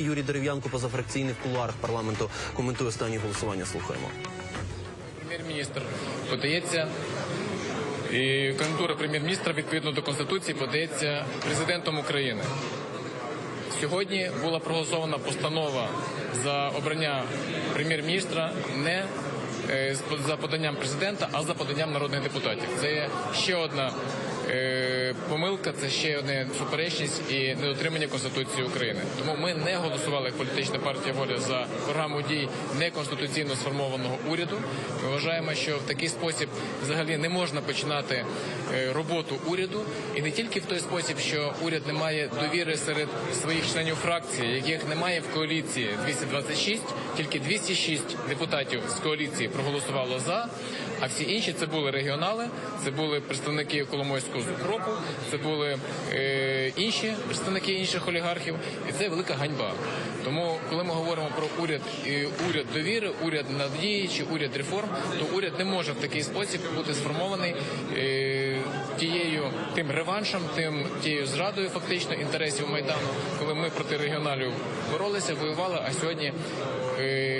Юрій Дерев'янко, позафракційний в кулуарах парламенту, коментує останні голосування. Слухаємо. Прем'єр-міністр подається і кандидатура прем'єр-міністра відповідно до конституції подається президентом України. Сьогодні була проголосована постанова за обрання прем'єр-міністра не е, за поданням президента, а за поданням народних депутатів. Це є ще одна помилка, це ще одна суперечність і недотримання Конституції України. Тому ми не голосували як політична партія воля за програму дій неконституційно сформованого уряду. Ми вважаємо, що в такий спосіб взагалі не можна починати е, роботу уряду, і не тільки в той спосіб, що уряд не має довіри серед своїх членів фракції, яких немає в коаліції 226, тільки 206 депутатів з коаліції проголосувало за. А всі інші це були регіонали, це були представники Коломойського зукропу, це були е, інші представники інших олігархів, і це велика ганьба. Тому, коли ми говоримо про уряд і уряд довіри, уряд надії чи уряд реформ, то уряд не може в такий спосіб бути сформований е, тією тим реваншем, тим тією зрадою фактично інтересів майдану, коли ми проти регіоналів боролися, воювали. А сьогодні е,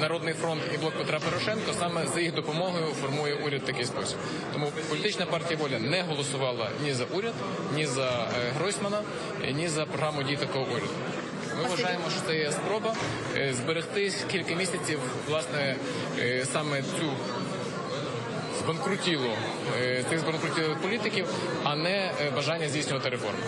Народний фронт і блок Петра Порошенко саме за їх допомогою формує уряд в такий спосіб. Тому політична партія воля не голосувала ні за уряд, ні за е, Гройсмана, ні за програму дій такого уряду. Ми вважаємо, що це є спроба е, зберегти кілька місяців власне е, саме цю збанкрутілу цих збанкрутілих політиків, а не бажання здійснювати реформи.